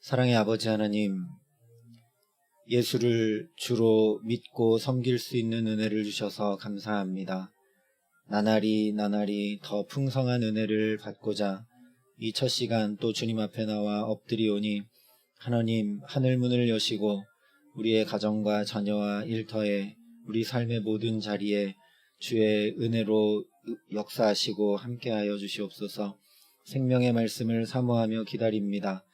사랑의 아버지 하나님, 예수를 주로 믿고 섬길 수 있는 은혜를 주셔서 감사합니다. 나날이 나날이 더 풍성한 은혜를 받고자 이 첫 시간 또 주님 앞에 나와 엎드리오니 하나님 하늘문을 여시고 우리의 가정과 자녀와 일터에 우리 삶의 모든 자리에 주의 은혜로 역사하시고 함께하여 주시옵소서 생명의 말씀을 사모하며 기다립니다.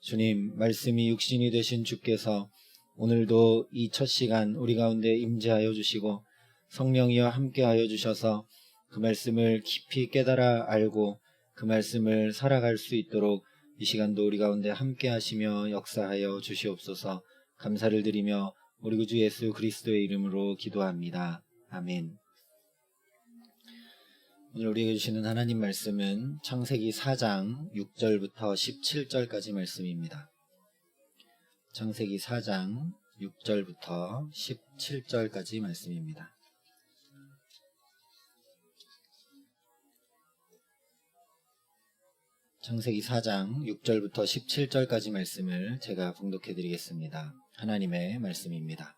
주님, 말씀이 육신이 되신 주께서 오늘도 이 첫 시간 우리 가운데 임재하여 주시고 성령이와 함께하여 주셔서 그 말씀을 깊이 깨달아 알고 그 말씀을 살아갈 수 있도록 이 시간도 우리 가운데 함께 하시며 역사하여 주시옵소서 감사를 드리며 우리 구주 예수 그리스도의 이름으로 기도합니다. 아멘. 오늘 우리에게 주시는 하나님 말씀은 창세기 4장 6절부터 17절까지 말씀입니다. 창세기 4장 6절부터 17절까지 말씀입니다. 창세기 4장 6절부터 17절까지 말씀을 제가 봉독해 드리겠습니다. 하나님의 말씀입니다.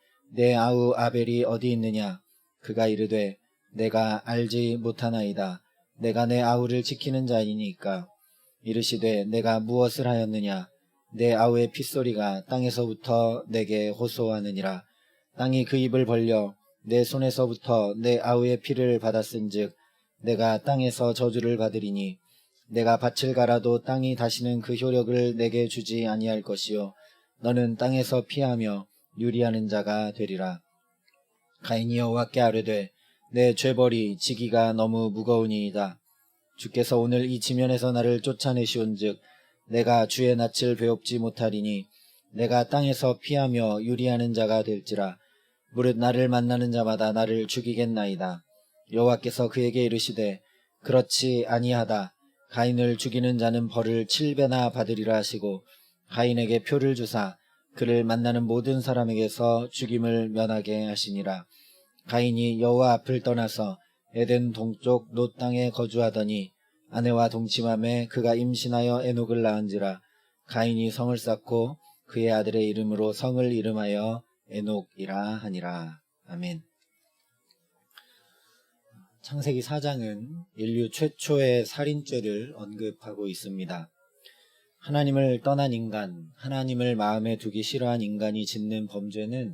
내 아우 아벨이 어디 있느냐? 그가 이르되 내가 알지 못하나이다. 내가 내 아우를 지키는 자이니까. 이르시되 내가 무엇을 하였느냐? 내 아우의 핏소리가 땅에서부터 내게 호소하느니라. 땅이 그 입을 벌려 내 손에서부터 내 아우의 피를 받았은즉 내가 땅에서 저주를 받으리니 내가 밭을 갈아도 땅이 다시는 그 효력을 내게 주지 아니할 것이요. 너는 땅에서 피하며 유리하는 자가 되리라. 가인이 여호와께 아뢰되 내 죄벌이 지기가 너무 무거우니이다. 주께서 오늘 이 지면에서 나를 쫓아내시온즉 내가 주의 낯을 배웁지 못하리니 내가 땅에서 피하며 유리하는 자가 될지라 무릇 나를 만나는 자마다 나를 죽이겠나이다. 여호와께서 그에게 이르시되 그렇지 아니하다. 가인을 죽이는 자는 벌을 칠배나 받으리라 하시고 가인에게 표를 주사 그를 만나는 모든 사람에게서 죽임을 면하게 하시니라. 가인이 여호와 앞을 떠나서 에덴 동쪽 노 땅에 거주하더니 아내와 동침함에 그가 임신하여 에녹을 낳은지라 가인이 성을 쌓고 그의 아들의 이름으로 성을 이름하여 에녹이라 하니라. 아멘. 창세기 4장은 인류 최초의 살인죄를 언급하고 있습니다. 하나님을 떠난 인간, 하나님을 마음에 두기 싫어한 인간이 짓는 범죄는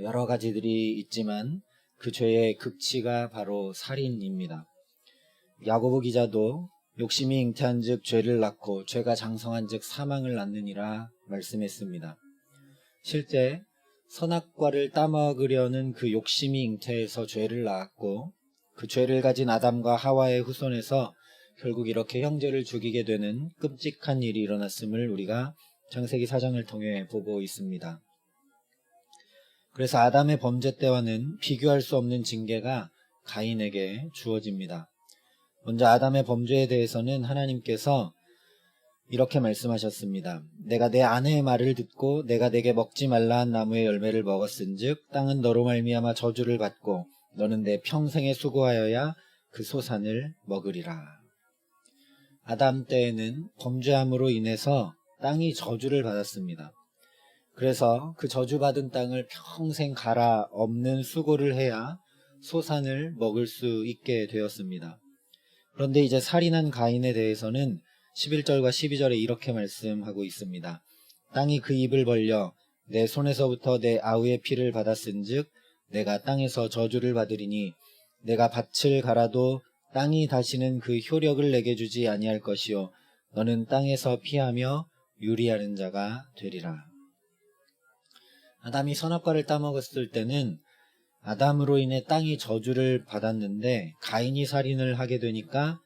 여러 가지들이 있지만 그 죄의 극치가 바로 살인입니다. 야고보 기자도 욕심이 잉태한즉 죄를 낳고 죄가 장성한즉 사망을 낳느니라 말씀했습니다. 실제 선악과를 따먹으려는 그 욕심이 잉태해서 죄를 낳았고 그 죄를 가진 아담과 하와의 후손에서 결국 이렇게 형제를 죽이게 되는 끔찍한 일이 일어났음을 우리가 창세기 사장을 통해 보고 있습니다. 그래서 아담의 범죄 때와는 비교할 수 없는 징계가 가인에게 주어집니다. 먼저 아담의 범죄에 대해서는 하나님께서 이렇게 말씀하셨습니다. 내가 내 아내의 말을 듣고 내가 내게 먹지 말라 한 나무의 열매를 먹었은즉 땅은 너로 말미암아 저주를 받고 너는 내 평생에 수고하여야 그 소산을 먹으리라. 아담 때에는 범죄함으로 인해서 땅이 저주를 받았습니다. 그래서 그 저주받은 땅을 평생 갈아 없는 수고를 해야 소산을 먹을 수 있게 되었습니다. 그런데 이제 살인한 가인에 대해서는 11절과 12절에 이렇게 말씀하고 있습니다. 땅이 그 입을 벌려 내 손에서부터 내 아우의 피를 받았은즉 내가 땅에서 저주를 받으리니 내가 밭을 갈아도 땅이 다시는 그 효력을 내게 주지 아니할 것이요 너는 땅에서 피하며 유리하는 자가 되리라. 아담이 선악과를 따먹었을 때는 아담으로 인해 땅이 저주를 받았는데 가인이 살인을 하게 되니까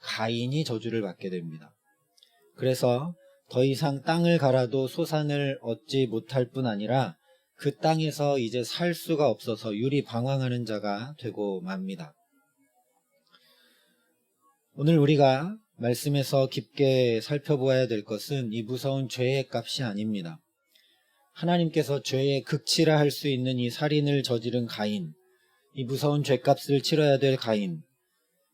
가인이 저주를 받게 됩니다. 그래서 더 이상 땅을 갈아도 소산을 얻지 못할 뿐 아니라 그 땅에서 이제 살 수가 없어서 유리 방황하는 자가 되고 맙니다. 오늘 우리가 말씀에서 깊게 살펴보아야 될 것은 이 무서운 죄의 값이 아닙니다. 하나님께서 죄의 극치라 할 수 있는 이 살인을 저지른 가인, 이 무서운 죄값을 치러야 될 가인,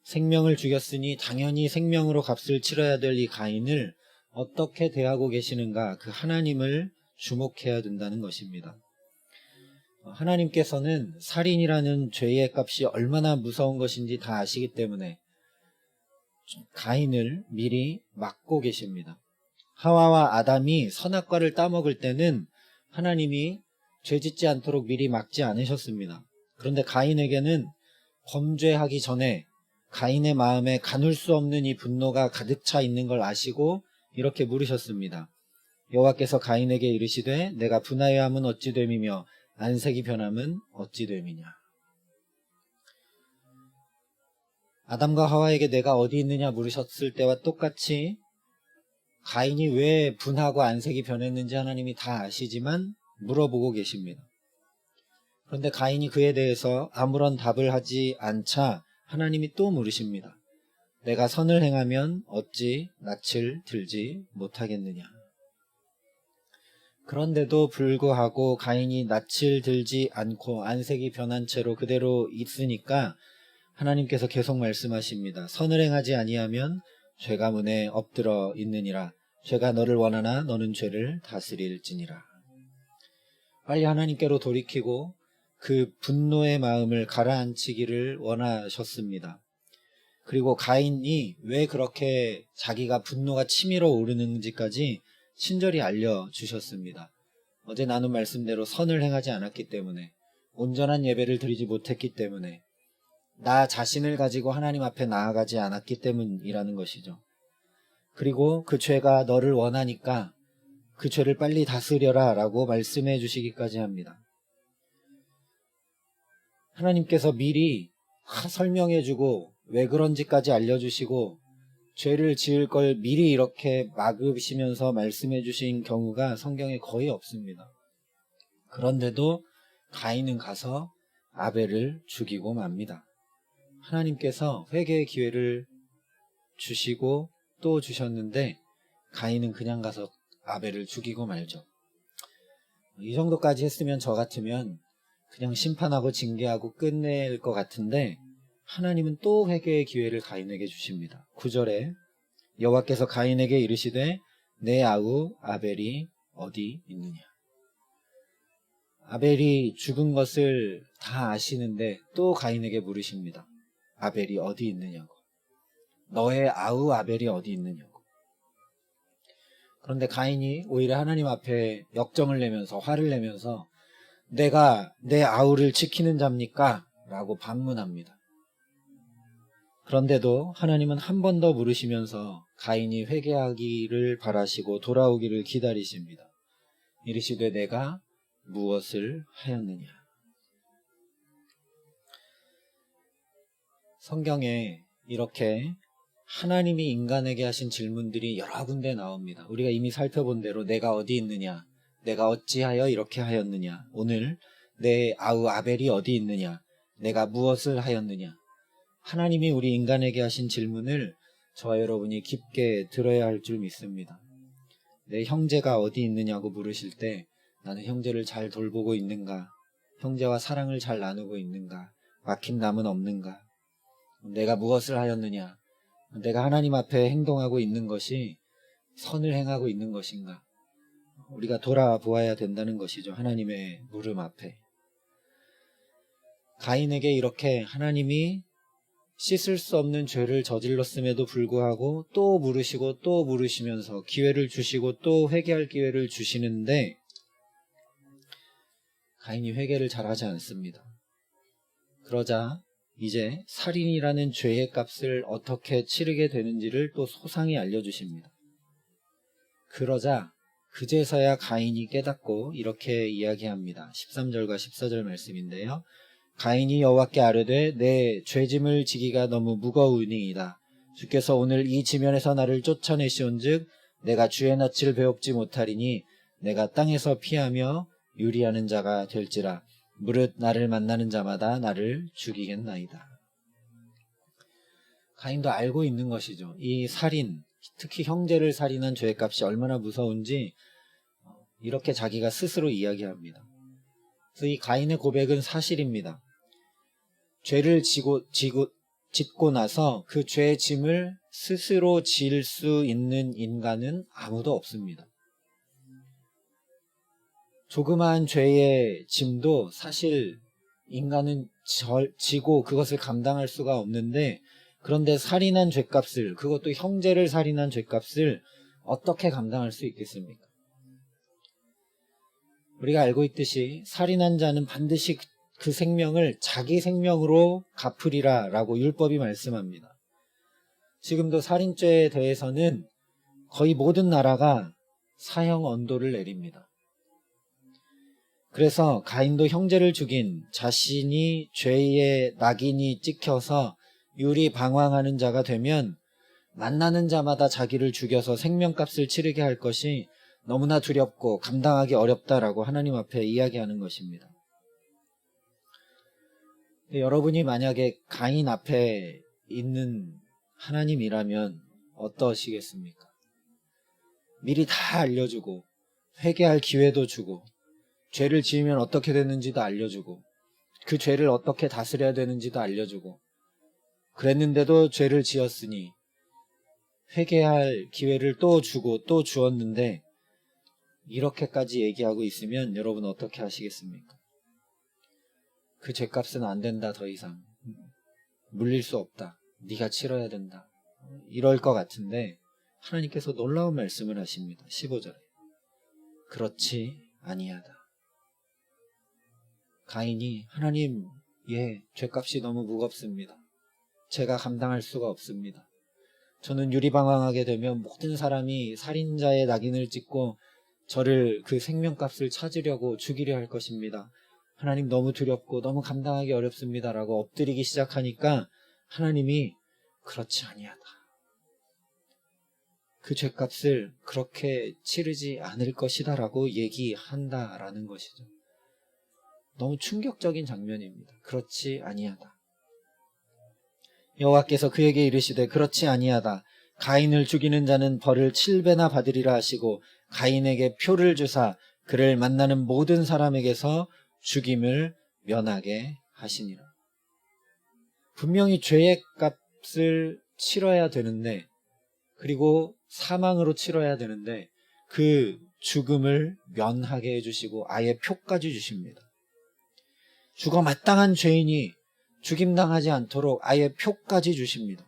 생명을 죽였으니 당연히 생명으로 값을 치러야 될 이 가인을 어떻게 대하고 계시는가 그 하나님을 주목해야 된다는 것입니다. 하나님께서는 살인이라는 죄의 값이 얼마나 무서운 것인지 다 아시기 때문에 가인을 미리 막고 계십니다. 하와와 아담이 선악과를 따먹을 때는 하나님이 죄 짓지 않도록 미리 막지 않으셨습니다. 그런데 가인에게는 범죄하기 전에 가인의 마음에 가눌 수 없는 이 분노가 가득 차 있는 걸 아시고 이렇게 물으셨습니다. 여호와께서 가인에게 이르시되 내가 분하여 함은 어찌 됨이며 안색이 변함은 어찌 됨이냐. 아담과 하와에게 내가 어디 있느냐 물으셨을 때와 똑같이 가인이 왜 분하고 안색이 변했는지 하나님이 다 아시지만 물어보고 계십니다. 그런데 가인이 그에 대해서 아무런 답을 하지 않자 하나님이 또 물으십니다. 내가 선을 행하면 어찌 낯을 들지 못하겠느냐. 그런데도 불구하고 가인이 낯을 들지 않고 안색이 변한 채로 그대로 있으니까 하나님께서 계속 말씀하십니다. 선을 행하지 아니하면 죄가 문에 엎드러 있느니라. 죄가 너를 원하나 너는 죄를 다스릴지니라. 빨리 하나님께로 돌이키고 그 분노의 마음을 가라앉히기를 원하셨습니다. 그리고 가인이 왜 그렇게 자기가 분노가 치밀어 오르는지까지 친절히 알려주셨습니다. 어제 나눈 말씀대로 선을 행하지 않았기 때문에 온전한 예배를 드리지 못했기 때문에 나 자신을 가지고 하나님 앞에 나아가지 않았기 때문이라는 것이죠. 그리고 그 죄가 너를 원하니까 그 죄를 빨리 다스려라 라고 말씀해 주시기까지 합니다. 하나님께서 미리 설명해 주고 왜 그런지까지 알려주시고 죄를 지을 걸 미리 이렇게 막으시면서 말씀해 주신 경우가 성경에 거의 없습니다. 그런데도 가인은 가서 아벨을 죽이고 맙니다. 하나님께서 회개의 기회를 주시고 또 주셨는데 가인은 그냥 가서 아벨을 죽이고 말죠. 이 정도까지 했으면 저 같으면 그냥 심판하고 징계하고 끝낼 것 같은데 하나님은 또 회개의 기회를 가인에게 주십니다. 9절에 여호와께서 가인에게 이르시되 내 아우 아벨이 어디 있느냐. 아벨이 죽은 것을 다 아시는데 또 가인에게 물으십니다. 아벨이 어디 있느냐고. 너의 아우 아벨이 어디 있느냐고. 그런데 가인이 오히려 하나님 앞에 역정을 내면서 화를 내면서 내가 내 아우를 지키는 자입니까? 라고 반문합니다. 그런데도 하나님은 한 번 더 물으시면서 가인이 회개하기를 바라시고 돌아오기를 기다리십니다. 이르시되 내가 무엇을 하였느냐? 성경에 이렇게 하나님이 인간에게 하신 질문들이 여러 군데 나옵니다. 우리가 이미 살펴본 대로 내가 어디 있느냐, 내가 어찌하여 이렇게 하였느냐, 오늘 내 아우 아벨이 어디 있느냐, 내가 무엇을 하였느냐. 하나님이 우리 인간에게 하신 질문을 저와 여러분이 깊게 들어야 할 줄 믿습니다. 내 형제가 어디 있느냐고 물으실 때 나는 형제를 잘 돌보고 있는가? 형제와 사랑을 잘 나누고 있는가? 막힌 남은 없는가? 내가 무엇을 하였느냐? 내가 하나님 앞에 행동하고 있는 것이 선을 행하고 있는 것인가? 우리가 돌아보아야 된다는 것이죠. 하나님의 물음 앞에. 가인에게 이렇게 하나님이 씻을 수 없는 죄를 저질렀음에도 불구하고 또 물으시고 또 물으시면서 기회를 주시고 또 회개할 기회를 주시는데 가인이 회개를 잘하지 않습니다. 그러자 이제 살인이라는 죄의 값을 어떻게 치르게 되는지를 또 소상히 알려주십니다. 그러자 그제서야 가인이 깨닫고 이렇게 이야기합니다. 13절과 14절 말씀인데요. 가인이 여호와께 아뢰되 내 죄짐을 지기가 너무 무거우니이다. 주께서 오늘 이 지면에서 나를 쫓아내시온즉 내가 주의 낯을 배웁지 못하리니 내가 땅에서 피하며 유리하는 자가 될지라 무릇 나를 만나는 자마다 나를 죽이겠나이다. 가인도 알고 있는 것이죠. 이 살인, 특히 형제를 살인한 죄값이 얼마나 무서운지 이렇게 자기가 스스로 이야기합니다. 그래서 이 가인의 고백은 사실입니다. 죄를 지고, 지고, 짓고 나서 그 죄의 짐을 스스로 질수 있는 인간은 아무도 없습니다. 조그마한 죄의 짐도 사실 인간은 절, 지고 그것을 감당할 수가 없는데 그런데 살인한 죄값을 그것도 형제를 살인한 죄값을 어떻게 감당할 수 있겠습니까? 우리가 알고 있듯이 살인한 자는 반드시 그- 그 생명을 자기 생명으로 갚으리라 라고 율법이 말씀합니다. 지금도 살인죄에 대해서는 거의 모든 나라가 사형 언도를 내립니다. 그래서 가인도 형제를 죽인 자신이 죄의 낙인이 찍혀서 유리 방황하는 자가 되면 만나는 자마다 자기를 죽여서 생명값을 치르게 할 것이 너무나 두렵고 감당하기 어렵다라고 하나님 앞에 이야기하는 것입니다. 여러분이 만약에 가인 앞에 있는 하나님이라면 어떠시겠습니까? 미리 다 알려주고 회개할 기회도 주고 죄를 지으면 어떻게 되는지도 알려주고 그 죄를 어떻게 다스려야 되는지도 알려주고 그랬는데도 죄를 지었으니 회개할 기회를 또 주고 또 주었는데 이렇게까지 얘기하고 있으면 여러분 어떻게 하시겠습니까? 그 죄값은 안 된다 더 이상. 물릴 수 없다. 네가 치러야 된다. 이럴 것 같은데 하나님께서 놀라운 말씀을 하십니다. 15절에. 그렇지 아니하다 가인이 하나님 예 죄값이 너무 무겁습니다 제가 감당할 수가 없습니다 저는 유리방황하게 되면 모든 사람이 살인자의 낙인을 찍고 저를 그 생명값을 찾으려고 죽이려 할 것입니다. 하나님 너무 두렵고 너무 감당하기 어렵습니다라고 엎드리기 시작하니까 하나님이 그렇지 아니하다. 그 죄값을 그렇게 치르지 않을 것이다라고 얘기한다라는 것이죠. 너무 충격적인 장면입니다. 그렇지 아니하다. 여호와께서 그에게 이르시되 그렇지 아니하다. 가인을 죽이는 자는 벌을 7배나 받으리라 하시고 가인에게 표를 주사 그를 만나는 모든 사람에게서 죽임을 면하게 하시니라. 분명히 죄의 값을 치러야 되는데 그리고 사망으로 치러야 되는데 그 죽음을 면하게 해주시고 아예 표까지 주십니다. 죽어 마땅한 죄인이 죽임당하지 않도록 아예 표까지 주십니다.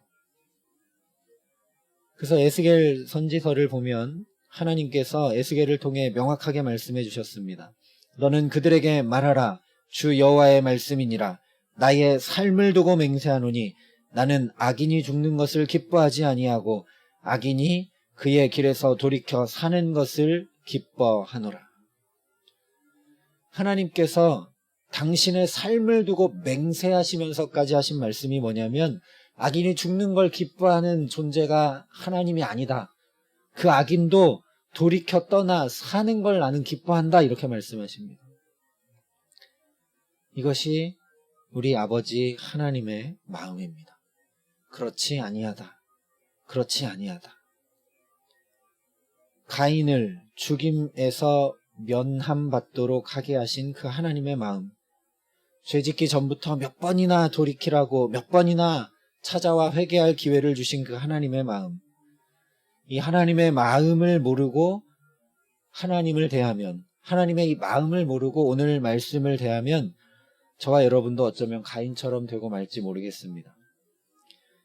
그래서 에스겔 선지서를 보면 하나님께서 에스겔을 통해 명확하게 말씀해 주셨습니다. 너는 그들에게 말하라 주 여호와의 말씀이니라 나의 삶을 두고 맹세하노니 나는 악인이 죽는 것을 기뻐하지 아니하고 악인이 그의 길에서 돌이켜 사는 것을 기뻐하노라. 하나님께서 당신의 삶을 두고 맹세하시면서까지 하신 말씀이 뭐냐면 악인이 죽는 걸 기뻐하는 존재가 하나님이 아니다. 그 악인도 돌이켜 떠나 사는 걸 나는 기뻐한다. 이렇게 말씀하십니다. 이것이 우리 아버지 하나님의 마음입니다. 그렇지 아니하다. 그렇지 아니하다. 가인을 죽임에서 면함받도록 하게 하신 그 하나님의 마음. 죄짓기 전부터 몇 번이나 돌이키라고 몇 번이나 찾아와 회개할 기회를 주신 그 하나님의 마음. 이 하나님의 마음을 모르고 하나님을 대하면, 하나님의 이 마음을 모르고 오늘 말씀을 대하면 저와 여러분도 어쩌면 가인처럼 되고 말지 모르겠습니다.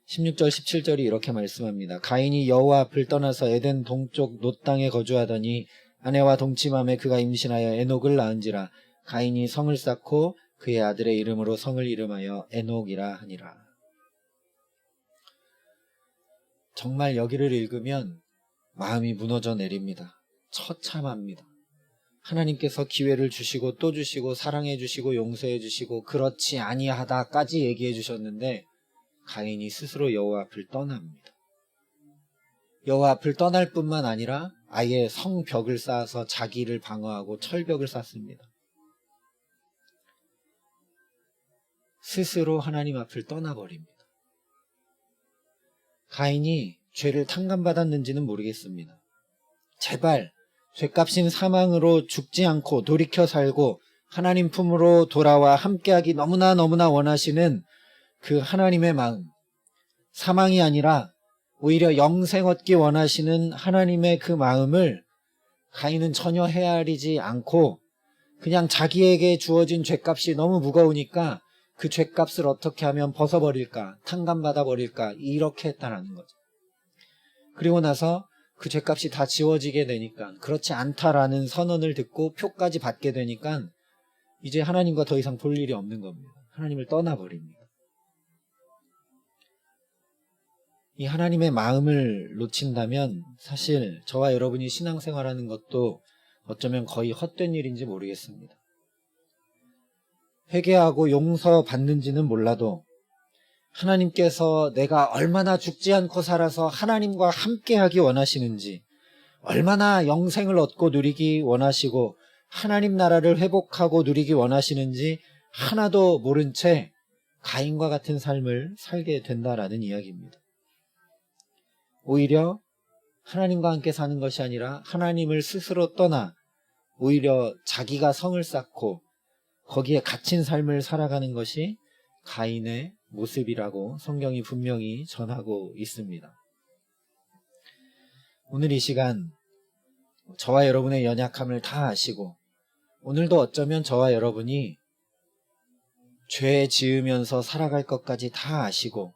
16절, 17절이 이렇게 말씀합니다. 가인이 여호와 앞을 떠나서 에덴 동쪽 노 땅에 거주하더니 아내와 동침함에 그가 임신하여 에녹을 낳은지라 가인이 성을 쌓고 그의 아들의 이름으로 성을 이름하여 에녹이라 하니라. 정말 여기를 읽으면 마음이 무너져 내립니다. 처참합니다. 하나님께서 기회를 주시고 또 주시고 사랑해 주시고 용서해 주시고 그렇지 아니하다까지 얘기해 주셨는데 가인이 스스로 여호와 앞을 떠납니다. 여호와 앞을 떠날 뿐만 아니라 아예 성벽을 쌓아서 자기를 방어하고 철벽을 쌓습니다. 스스로 하나님 앞을 떠나버립니다. 가인이 죄를 탕감받았는지는 모르겠습니다. 제발 죄값인 사망으로 죽지 않고 돌이켜 살고 하나님 품으로 돌아와 함께하기 너무나 너무나 원하시는 그 하나님의 마음. 사망이 아니라 오히려 영생 얻기 원하시는 하나님의 그 마음을 가인은 전혀 헤아리지 않고 그냥 자기에게 주어진 죄값이 너무 무거우니까 그 죄값을 어떻게 하면 벗어버릴까, 탕감받아 버릴까, 이렇게 했다라는 거죠. 그리고 나서 그 죄값이 다 지워지게 되니까, 그렇지 않다라는 선언을 듣고 표까지 받게 되니까, 이제 하나님과 더 이상 볼 일이 없는 겁니다. 하나님을 떠나버립니다. 이 하나님의 마음을 놓친다면 사실 저와 여러분이 신앙생활하는 것도 어쩌면 거의 헛된 일인지 모르겠습니다. 회개하고 용서 받는지는 몰라도 하나님께서 내가 얼마나 죽지 않고 살아서 하나님과 함께하기 원하시는지, 얼마나 영생을 얻고 누리기 원하시고 하나님 나라를 회복하고 누리기 원하시는지 하나도 모른 채 가인과 같은 삶을 살게 된다라는 이야기입니다. 오히려 하나님과 함께 사는 것이 아니라 하나님을 스스로 떠나 오히려 자기가 성을 쌓고 거기에 갇힌 삶을 살아가는 것이 가인의 모습이라고 성경이 분명히 전하고 있습니다. 오늘 이 시간 저와 여러분의 연약함을 다 아시고 오늘도 어쩌면 저와 여러분이 죄 지으면서 살아갈 것까지 다 아시고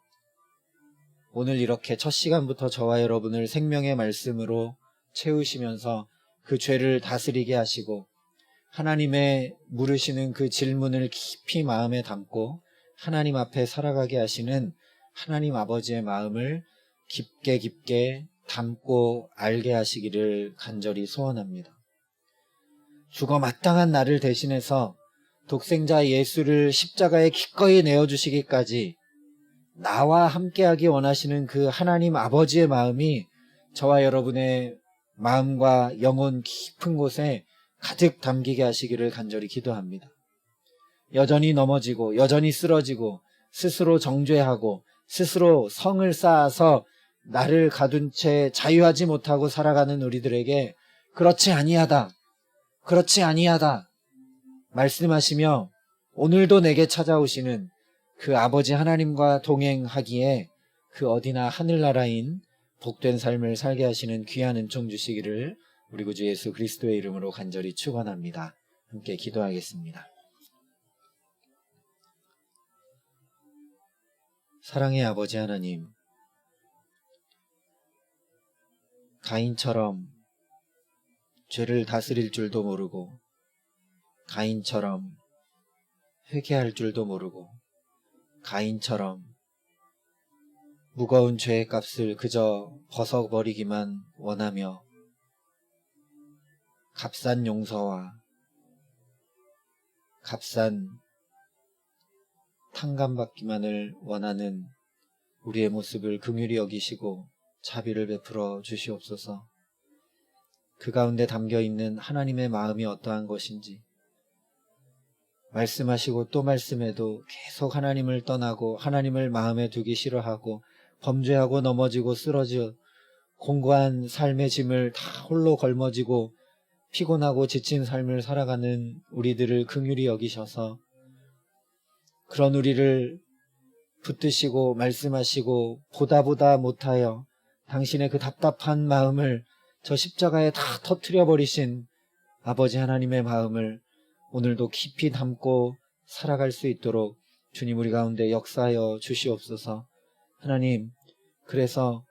오늘 이렇게 첫 시간부터 저와 여러분을 생명의 말씀으로 채우시면서 그 죄를 다스리게 하시고 하나님의 물으시는 그 질문을 깊이 마음에 담고 하나님 앞에 살아가게 하시는 하나님 아버지의 마음을 깊게 깊게 담고 알게 하시기를 간절히 소원합니다. 죽어 마땅한 나를 대신해서 독생자 예수를 십자가에 기꺼이 내어주시기까지 나와 함께하기 원하시는 그 하나님 아버지의 마음이 저와 여러분의 마음과 영혼 깊은 곳에 가득 담기게 하시기를 간절히 기도합니다. 여전히 넘어지고 여전히 쓰러지고 스스로 정죄하고 스스로 성을 쌓아서 나를 가둔 채 자유하지 못하고 살아가는 우리들에게 그렇지 아니하다. 그렇지 아니하다. 말씀하시며 오늘도 내게 찾아오시는 그 아버지 하나님과 동행하기에 그 어디나 하늘나라인 복된 삶을 살게 하시는 귀한 은총 주시기를 우리 구주 예수 그리스도의 이름으로 간절히 축원합니다. 함께 기도하겠습니다. 사랑의 아버지 하나님, 가인처럼 죄를 다스릴 줄도 모르고, 가인처럼 회개할 줄도 모르고, 가인처럼 무거운 죄의 값을 그저 벗어버리기만 원하며 값싼 용서와 값싼 탕감받기만을 원하는 우리의 모습을 긍휼히 여기시고 자비를 베풀어 주시옵소서. 그 가운데 담겨 있는 하나님의 마음이 어떠한 것인지 말씀하시고 또 말씀해도 계속 하나님을 떠나고 하나님을 마음에 두기 싫어하고 범죄하고 넘어지고 쓰러져 공고한 삶의 짐을 다 홀로 걸머지고 피곤하고 지친 삶을 살아가는 우리들을 긍휼히 여기셔서 그런 우리를 붙드시고 말씀하시고 보다 보다 못하여 당신의 그 답답한 마음을 저 십자가에 다 터트려 버리신 아버지 하나님의 마음을 오늘도 깊이 담고 살아갈 수 있도록 주님 우리 가운데 역사하여 주시옵소서. 하나님, 그래서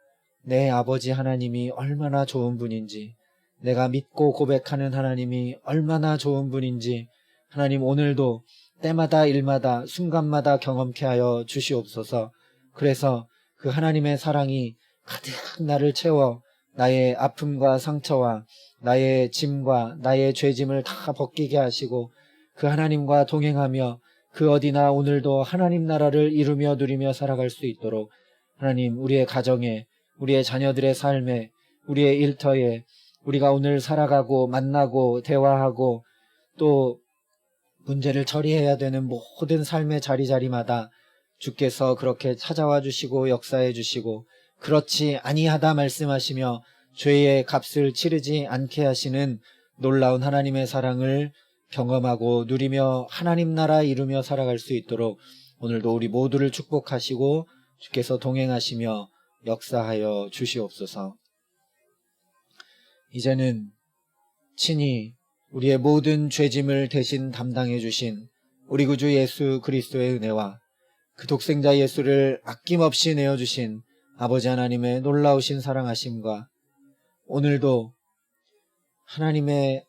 내 아버지 하나님이 얼마나 좋은 분인지, 내가 믿고 고백하는 하나님이 얼마나 좋은 분인지, 하나님 오늘도 때마다 일마다 순간마다 경험케 하여 주시옵소서. 그래서 그 하나님의 사랑이 가득 나를 채워 나의 아픔과 상처와 나의 짐과 나의 죄짐을 다 벗기게 하시고 그 하나님과 동행하며 그 어디나 오늘도 하나님 나라를 이루며 누리며 살아갈 수 있도록 하나님 우리의 가정에 우리의 자녀들의 삶에, 우리의 일터에, 우리가 오늘 살아가고 만나고 대화하고 또 문제를 처리해야 되는 모든 삶의 자리자리마다 주께서 그렇게 찾아와 주시고 역사해 주시고 그렇지 아니하다 말씀하시며 죄의 값을 치르지 않게 하시는 놀라운 하나님의 사랑을 경험하고 누리며 하나님 나라 이루며 살아갈 수 있도록 오늘도 우리 모두를 축복하시고 주께서 동행하시며 역사하여 주시옵소서. 이제는 친히 우리의 모든 죄짐을 대신 담당해 주신 우리 구주 예수 그리스도의 은혜와 그 독생자 예수를 아낌없이 내어 주신 아버지 하나님의 놀라우신 사랑하심과 오늘도 하나님의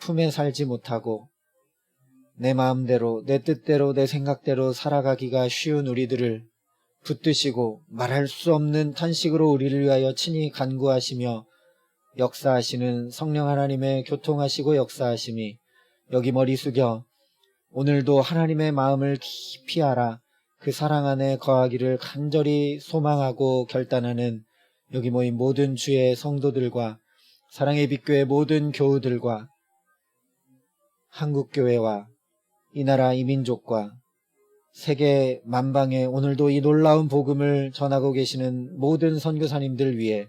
품에 살지 못하고 내 마음대로 내 뜻대로 내 생각대로 살아가기가 쉬운 우리들을 붙드시고 말할 수 없는 탄식으로 우리를 위하여 친히 간구하시며 역사하시는 성령 하나님의 교통하시고 역사하심이 여기 머리 숙여 오늘도 하나님의 마음을 깊이 알아 그 사랑 안에 거하기를 간절히 소망하고 결단하는 여기 모인 모든 주의 성도들과 사랑의 빛교회 모든 교우들과 한국교회와 이 나라 이민족과 세계 만방에 오늘도 이 놀라운 복음을 전하고 계시는 모든 선교사님들 위해